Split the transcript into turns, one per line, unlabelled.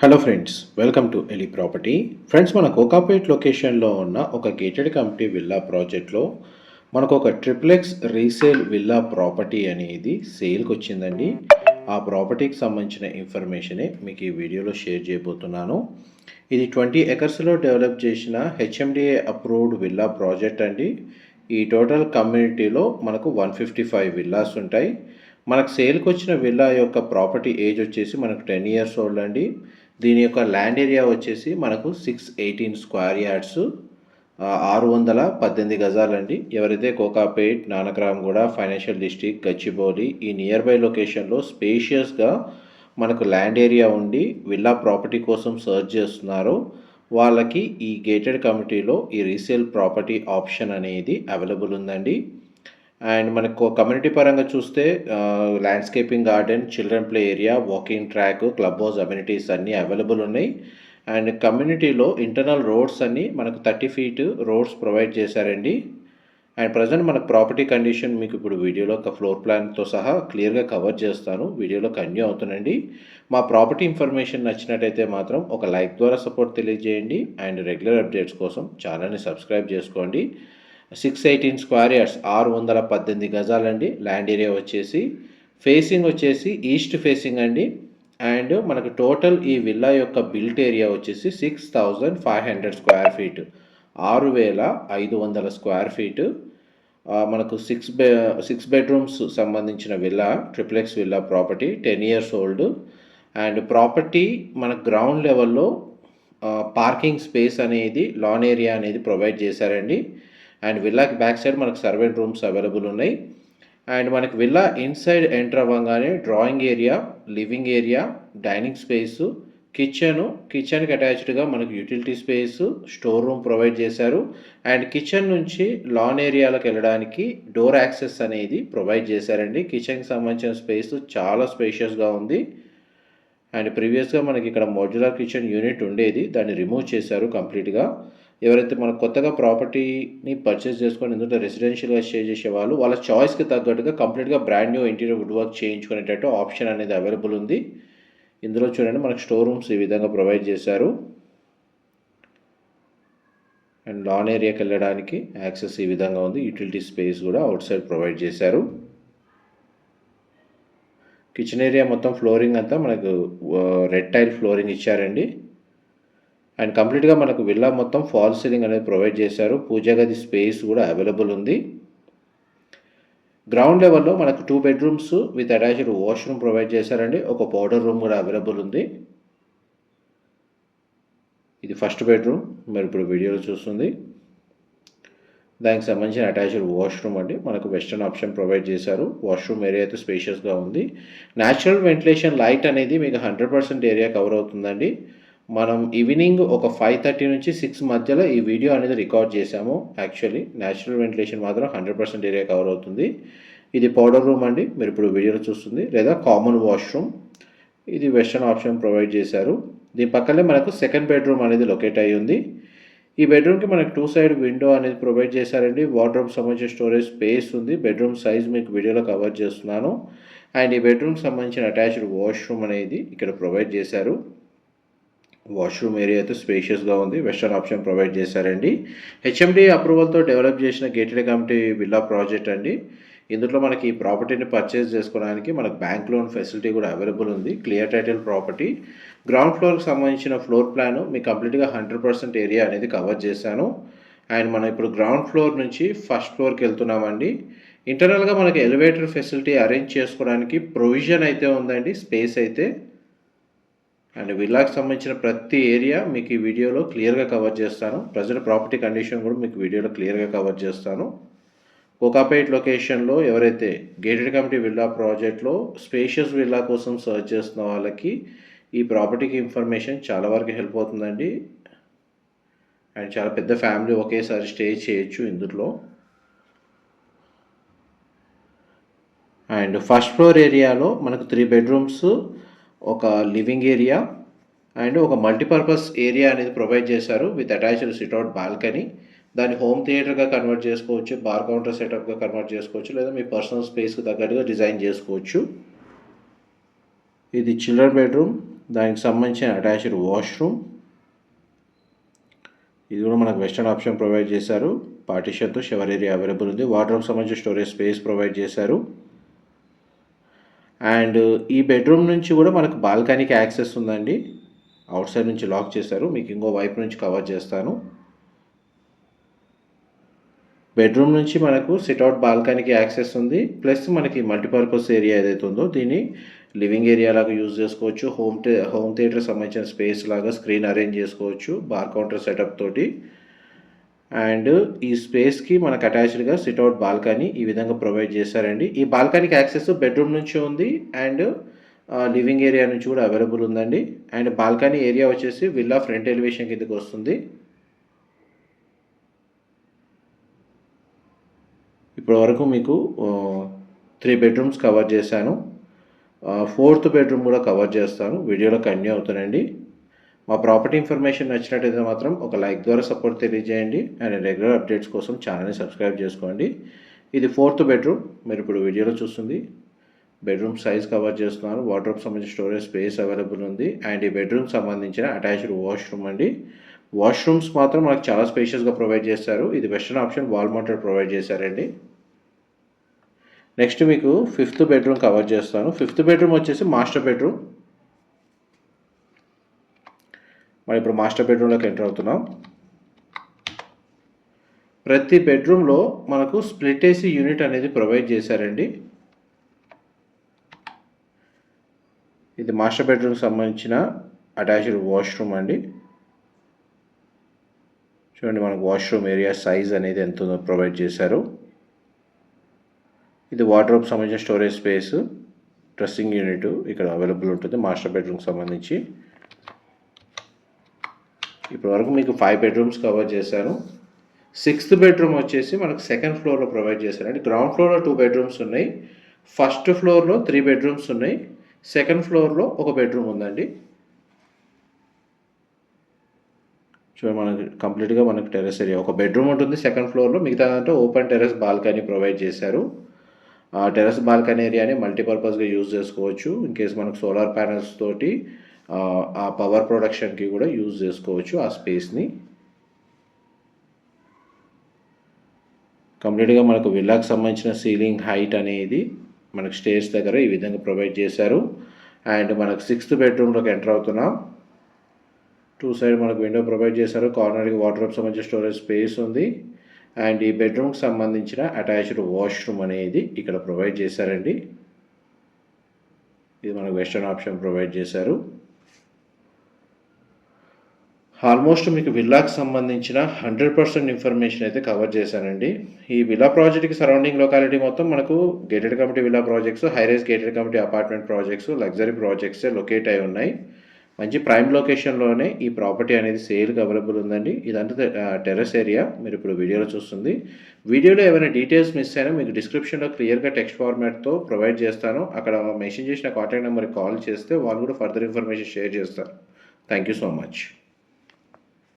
Hello friends welcome to Eli property friends మన కోకాపేట్ లొకేషన్లో ఉన్న ఒక గేటెడ్ కమిటీ విల్లా ప్రాజెక్ట్లో మనకు ఒక ట్రిప్లెక్స్ రీసేల్ విల్లా ప్రాపర్టీ అనేది సేల్కి వచ్చిందండి ఆ ప్రాపర్టీకి సంబంధించిన ఇన్ఫర్మేషనే మీకు ఈ వీడియోలో షేర్ చేయబోతున్నాను. ఇది ట్వంటీ ఎకర్స్లో డెవలప్ చేసిన హెచ్ఎండిఏ అప్రూవ్డ్ విల్లా ప్రాజెక్ట్ అండి. ఈ టోటల్ కమ్యూనిటీలో మనకు వన్ ఫిఫ్టీ ఫైవ్ విల్లాస్ ఉంటాయి. మనకు సేల్కి వచ్చిన విల్లా యొక్క ప్రాపర్టీ ఏజ్ వచ్చేసి మనకు టెన్ ఇయర్స్ ఓల్డ్ అండి. దీని యొక్క ల్యాండ్ ఏరియా వచ్చేసి మనకు సిక్స్ ఎయిటీన్ స్క్వేర్ యార్డ్స్ ఆరు వందల పద్దెనిమిది గజాలండి ఎవరైతే కోకాపేట్ నానక్రామ్గూడ ఫైనాన్షియల్ డిస్టిక్ గచ్చిబౌలి ఈ నియర్ బై లొకేషన్లో స్పేషియస్గా మనకు ల్యాండ్ ఏరియా ఉండి విల్లా ప్రాపర్టీ కోసం సర్చ్ చేస్తున్నారో. వాళ్ళకి ఈ గేటెడ్ కమిటీలో ఈ రీసేల్ ప్రాపర్టీ ఆప్షన్ అనేది అవైలబుల్ ఉందండి. అండ్ మనకు కమ్యూనిటీ పరంగా చూస్తే landscaping garden children play area walking track club house amenities అన్నీ అవైలబుల్ ఉన్నాయి. అండ్ కమ్యూనిటీలో ఇంటర్నల్ రోడ్స్ అన్నీ మనకు థర్టీ ఫీట్ రోడ్స్ ప్రొవైడ్ చేశారండి. అండ్ ప్రజెంట్ మనకు ప్రాపర్టీ కండిషన్ మీకు ఇప్పుడు వీడియోలో ఒక ఫ్లోర్ ప్లాన్తో సహా క్లియర్గా కవర్ చేస్తాను. వీడియోలో కన్యూ అవుతుందండి. మా ప్రాపర్టీ ఇన్ఫర్మేషన్ నచ్చినట్టయితే మాత్రం ఒక లైక్ ద్వారా సపోర్ట్ తెలియజేయండి. అండ్ రెగ్యులర్ అప్డేట్స్ కోసం ఛానల్ని సబ్స్క్రైబ్ చేసుకోండి. సిక్స్ ఎయిటీన్ స్క్వేర్ యార్డ్స్ ఆరు వందల పద్దెనిమిది గజాలండి. ల్యాండ్ ఏరియా వచ్చేసి ఫేసింగ్ వచ్చేసి ఈస్ట్ ఫేసింగ్ అండి. అండ్ మనకు టోటల్ ఈ విల్లా యొక్క బిల్ట్ ఏరియా వచ్చేసి six thousand five hundred square feet ఆరు వేల ఐదు వందల స్క్వేర్ ఫీట్ మనకు సిక్స్ బె సిక్స్ బెడ్రూమ్స్ సంబంధించిన villa triplex villa property ten years old and property మన గ్రౌండ్ లెవెల్లో పార్కింగ్ స్పేస్ అనేది లాన్ ఏరియా అనేది ప్రొవైడ్ చేశారండి. అండ్ విల్లాకి బ్యాక్ సైడ్ మనకు సర్వెంట్ రూమ్స్ అవైలబుల్ ఉన్నాయి. అండ్ మనకి విల్లా ఇన్సైడ్ ఎంటర్ అవ్వగానే drawing area living area dining space kitchen కిచెన్కి అటాచ్డ్గా మనకు utility space store room provide చేశారు. అండ్ కిచెన్ నుంచి లాన్ ఏరియాలకు వెళ్ళడానికి డోర్ యాక్సెస్ అనేది ప్రొవైడ్ చేశారండి. కిచెన్కి సంబంధించిన స్పేస్ చాలా స్పేషియస్గా ఉంది. అండ్ ప్రీవియస్గా మనకి ఇక్కడ మోడ్యులర్ కిచెన్ యూనిట్ ఉండేది. దాన్ని రిమూవ్ చేశారు కంప్లీట్గా ఎవరైతే మన కొత్తగా ప్రాపర్టీని పర్చేస్ చేసుకొని ఎందుకంటే రెసిడెన్షియల్గా స్టే చేసే వాళ్ళు వాళ్ళ చాయిస్కి తగ్గట్టుగా కంప్లీట్గా brand new interior wood work చేయించుకునేటట్టు option అనేది అవైలబుల్ ఉంది. ఇందులో చూడండి మనకు స్టోర్ రూమ్స్ ఈ విధంగా ప్రొవైడ్ చేశారు. అండ్ లాన్ ఏరియాకి వెళ్ళడానికి యాక్సెస్ ఈ విధంగా ఉంది. యూటిలిటీ స్పేస్ కూడా అవుట్ సైడ్ ప్రొవైడ్ చేశారు. కిచెన్ ఏరియా మొత్తం ఫ్లోరింగ్ అంతా మనకు రెడ్ టైల్ ఫ్లోరింగ్ ఇచ్చారండి. అండ్ కంప్లీట్గా మనకు విల్లా మొత్తం ఫాల్ సీలింగ్ అనేది ప్రొవైడ్ చేశారు. పూజా గది స్పేస్ కూడా అవైలబుల్ ఉంది. గ్రౌండ్ లెవెల్లో మనకు two bedrooms with attached washroom provide చేశారండి. ఒక పౌడర్ రూమ్ కూడా అవైలబుల్ ఉంది. ఇది ఫస్ట్ బెడ్రూమ్ మీరు ఇప్పుడు వీడియోలో చూస్తుంది. దానికి సంబంధించిన అటాచ్డ్ వాష్రూమ్ అండి. మనకు వెస్టర్న్ ఆప్షన్ ప్రొవైడ్ చేశారు. వాష్రూమ్ ఏరియా అయితే స్పేషియస్గా ఉంది. న్యాచురల్ వెంటిలేషన్ లైట్ అనేది మీకు హండ్రెడ్ పర్సెంట్ ఏరియా కవర్ అవుతుందండి. మనం ఈవినింగ్ ఒక ఫైవ్ థర్టీ నుంచి సిక్స్ మధ్యలో ఈ వీడియో అనేది రికార్డ్ చేశాము. యాక్చువల్లీ న్యాచురల్ వెంటిలేషన్ మాత్రం హండ్రెడ్ పర్సెంట్ ఏరియా కవర్ అవుతుంది. ఇది పౌడర్ రూమ్ అండి. మీరు ఇప్పుడు వీడియోలో చూస్తుంది. లేదా కామన్ వాష్రూమ్ ఇది వెస్టర్న్ ఆప్షన్ ప్రొవైడ్ చేశారు. దీని పక్కనే మనకు సెకండ్ బెడ్రూమ్ అనేది లొకేట్ అయ్యి ఉంది. ఈ బెడ్రూమ్కి మనకు టూ సైడ్ విండో అనేది ప్రొవైడ్ చేశారండి. వార్డ్రోబ్ సంబంధించిన స్టోరేజ్ స్పేస్ ఉంది. బెడ్రూమ్ సైజ్ మీకు వీడియోలో కవర్ చేస్తున్నాను. అండ్ ఈ బెడ్రూమ్కి సంబంధించిన అటాచ్డ్ వాష్రూమ్ అనేది ఇక్కడ ప్రొవైడ్ చేశారు. వాష్రూమ్ ఏరియా అయితే స్పేషియస్గా ఉంది. వెస్టర్న్ ఆప్షన్ ప్రొవైడ్ చేశారండి. హెచ్ఎండి అప్రూవల్తో డెవలప్ చేసిన గేటెడ్ కమిటీ విల్లా ప్రాజెక్ట్ అండి. ఇందులో మనకి ఈ ప్రాపర్టీని పర్చేస్ చేసుకోవడానికి మనకు బ్యాంక్ లోన్ ఫెసిలిటీ కూడా అవైలబుల్ ఉంది. క్లియర్ టైటిల్ ప్రాపర్టీ గ్రౌండ్ ఫ్లోర్కి సంబంధించిన ఫ్లోర్ ప్లాన్ మీకు కంప్లీట్గా హండ్రెడ్ పర్సెంట్ ఏరియా అనేది కవర్ చేశాను. అండ్ మనం ఇప్పుడు గ్రౌండ్ ఫ్లోర్ నుంచి ఫస్ట్ ఫ్లోర్కి వెళ్తున్నామండి. ఇంటర్నల్గా మనకి ఎలివేటర్ ఫెసిలిటీ అరేంజ్ చేసుకోవడానికి ప్రొవిజన్ అయితే ఉందండి. స్పేస్ అయితే. అండ్ విల్లాకి సంబంధించిన ప్రతి ఏరియా మీకు ఈ వీడియోలో క్లియర్గా కవర్ చేస్తాను. ప్రజెంట్ ప్రాపర్టీ కండిషన్ కూడా మీకు వీడియోలో క్లియర్గా కవర్ చేస్తాను. కోకాపేట్ లొకేషన్లో ఎవరైతే గేటెడ్ కమిటీ విల్లా ప్రాజెక్ట్లో స్పేషియస్ విల్లా కోసం సర్చ్ చేస్తున్న వాళ్ళకి ఈ ప్రాపర్టీకి ఇన్ఫర్మేషన్ చాలా వరకు హెల్ప్ అవుతుందండి. అండ్ చాలా పెద్ద ఫ్యామిలీ ఒకేసారి స్టే చేయొచ్చు ఇందులో. అండ్ ఫస్ట్ ఫ్లోర్ ఏరియాలో మనకు త్రీ బెడ్రూమ్స్ ఒక లివింగ్ ఏరియా అండ్ ఒక మల్టీపర్పస్ ఏరియా అనేది ప్రొవైడ్ చేశారు with attached sit out balcony. దాన్ని హోమ్ థియేటర్గా కన్వర్ట్ చేసుకోవచ్చు బార్ కౌంటర్ సెటప్గా కన్వర్ట్ చేసుకోవచ్చు లేదా మీ పర్సనల్ స్పేస్కి తగ్గట్టుగా డిజైన్ చేసుకోవచ్చు. ఇది చిల్డ్రన్ బెడ్రూమ్ దానికి సంబంధించిన అటాచ్డ్ వాష్రూమ్. ఇది కూడా మనకు వెస్టర్న్ ఆప్షన్ ప్రొవైడ్ చేశారు. పార్టీషన్తో షవర్ ఏరియా అవైలబుల్ ఉంది. వాటర్ సంబంధించిన స్టోరేజ్ స్పేస్ ప్రొవైడ్ చేశారు. అండ్ ఈ బెడ్రూమ్ నుంచి కూడా మనకు బాల్కనీకి యాక్సెస్ ఉందండి. అవుట్ సైడ్ నుంచి లాక్ చేశారు. మీకు ఇంకో వైపు నుంచి కవర్ చేస్తాను. బెడ్రూమ్ నుంచి మనకు సిట్అవుట్ బాల్కనీకి యాక్సెస్ ఉంది. ప్లస్ మనకి మల్టీపర్పస్ ఏరియా ఏదైతే ఉందో దీన్ని లివింగ్ ఏరియా లాగా యూజ్ చేసుకోవచ్చు. హోమ్ హోమ్ థియేటర్ సంబంధించిన స్పేస్ లాగా స్క్రీన్ అరేంజ్ చేసుకోవచ్చు. బార్ కౌంటర్ సెటప్ తోటి. అండ్ ఈ స్పేస్కి మనకు అటాచ్డ్గా సిట్అవుట్ బాల్కనీ ఈ విధంగా ప్రొవైడ్ చేశారండి. ఈ బాల్కనీకి యాక్సెస్ బెడ్రూమ్ నుంచి ఉంది అండ్ లివింగ్ ఏరియా నుంచి కూడా అవైలబుల్ ఉందండి. అండ్ బాల్కనీ ఏరియా వచ్చేసి విల్లా ఫ్రంట్ ఎలివేషన్ కిందకి వస్తుంది. ఇప్పటి వరకు మీకు త్రీ బెడ్రూమ్స్ కవర్ చేశాను. Uh, ఫోర్త్ బెడ్రూమ్ కూడా కవర్ చేస్తాను. వీడియోలో కంటిన్యూ అవుతానండి. మా ప్రాపర్టీ ఇన్ఫర్మేషన్ నచ్చినట్టయితే మాత్రం ఒక లైక్ ద్వారా సపోర్ట్ తెలియజేయండి అండ్ రెగ్యులర్ అప్డేట్స్ కోసం ఛానల్ని సబ్స్క్రైబ్ చేసుకోండి. ఇది ఫోర్త్ బెడ్రూమ్. మీరు ఇప్పుడు వీడియోలో చూస్తుంది. బెడ్రూమ్ సైజ్ కవర్ చేస్తున్నారు. వాటర్ సంబంధించిన స్టోరేజ్ స్పేస్ అవైలబుల్ ఉంది. అండ్ ఈ బెడ్రూమ్ సంబంధించిన అటాచ్డ్ వాష్రూమ్ అండి. వాష్రూమ్స్ మాత్రం మనకు చాలా స్పేషియస్గా ప్రొవైడ్ చేస్తారు ఇది western option wall mounted provide చేశారండి. నెక్స్ట్ మీకు ఫిఫ్త్ బెడ్రూమ్ కవర్ చేస్తాను. ఫిఫ్త్ బెడ్రూమ్ వచ్చేసి మాస్టర్ బెడ్రూమ్. మనం ఇప్పుడు మాస్టర్ బెడ్రూమ్లోకి ఎంటర్ అవుతున్నాం. ప్రతి బెడ్రూమ్లో మనకు స్ప్లిట్ ఏసీ యూనిట్ అనేది ప్రొవైడ్ చేశారండి. ఇది మాస్టర్ బెడ్రూమ్కి సంబంధించిన అటాచ్డ్ వాష్రూమ్ అండి. చూడండి మనకు వాష్రూమ్ ఏరియా సైజ్ అనేది ఎంత ఉందో ప్రొవైడ్ చేశారు. ఇది వార్డ్రోబ్ సంబంధించిన స్టోరేజ్ స్పేస్ డ్రెస్సింగ్ యూనిట్ ఇక్కడ అవైలబుల్ ఉంటుంది మాస్టర్ బెడ్రూమ్కి సంబంధించి. ఇప్పటివరకు మీకు ఫైవ్ బెడ్రూమ్స్ కవర్ చేశాను. సిక్స్త్ బెడ్రూమ్ వచ్చేసి మనకు సెకండ్ ఫ్లోర్లో ప్రొవైడ్ చేశారు అంటే గ్రౌండ్ ఫ్లోర్లో టూ బెడ్రూమ్స్ ఉన్నాయి. ఫస్ట్ ఫ్లోర్లో త్రీ బెడ్రూమ్స్ ఉన్నాయి. సెకండ్ ఫ్లోర్లో ఒక బెడ్రూమ్ ఉందండి. చూడండి మనకి కంప్లీట్గా మనకి టెరెస్ ఏరియా ఒక బెడ్రూమ్ ఉంటుంది సెకండ్ ఫ్లోర్లో మిగతా అంటే ఓపెన్ టెరెస్ బాల్కనీ ప్రొవైడ్ చేశారు. ఆ టెరెస్ బాల్కనీ ఏరియాని మల్టీపర్పస్గా యూజ్ చేసుకోవచ్చు. ఇన్ కేస్ మనకు సోలార్ ప్యానల్స్ తోటి ఆ పవర్ ప్రొడక్షన్కి కూడా యూజ్ చేసుకోవచ్చు ఆ స్పేస్ని కంప్లీట్గా మనకు విల్లాకు సంబంధించిన సీలింగ్ హైట్ అనేది మనకు స్టేజ్ దగ్గర ఈ విధంగా ప్రొవైడ్ చేశారు. అండ్ మనకు సిక్స్త్ బెడ్రూమ్లోకి ఎంటర్ అవుతున్నాం. టూ సైడ్ మనకు విండో ప్రొవైడ్ చేశారు. కార్నర్కి వాటర్ సంబంధించిన స్టోరేజ్ స్పేస్ ఉంది. అండ్ ఈ బెడ్రూమ్కి సంబంధించిన అటాచ్డ్ వాష్రూమ్ అనేది ఇక్కడ ప్రొవైడ్ చేశారండి. ఇది మనకు వెస్టర్న్ ఆప్షన్ ప్రొవైడ్ చేశారు. ఆల్మోస్ట్ మీకు విల్లాకి సంబంధించిన హండ్రెడ్ పర్సెంట్ ఇన్ఫర్మేషన్ అయితే కవర్ చేశానండి. ఈ విల్లా ప్రాజెక్ట్కి సరౌండింగ్ లొకాలిటీ మొత్తం మనకు gated committee villa projects high rise gated committee apartment projects luxury projects locate అయి ఉన్నాయి. మంచి ప్రైమ్ లొకేషన్లోనే ఈ ప్రాపర్టీ అనేది సేల్కి అవైలబుల్ ఉందండి. ఇదంతా టెర్రస్ ఏరియా మీరు ఇప్పుడు వీడియోలో చూస్తుంది. వీడియోలో ఏమైనా డీటెయిల్స్ మిస్ అయినా మీకు డిస్క్రిప్షన్లో క్లియర్గా టెక్స్ట్ ఫార్మాట్తో ప్రొవైడ్ చేస్తాను. అక్కడ మెన్షన్ చేసిన కాంటాక్ట్ నెంబర్కి కాల్ చేస్తే వాళ్ళు కూడా ఫర్దర్ ఇన్ఫర్మేషన్ షేర్ చేస్తారు. Thank you so much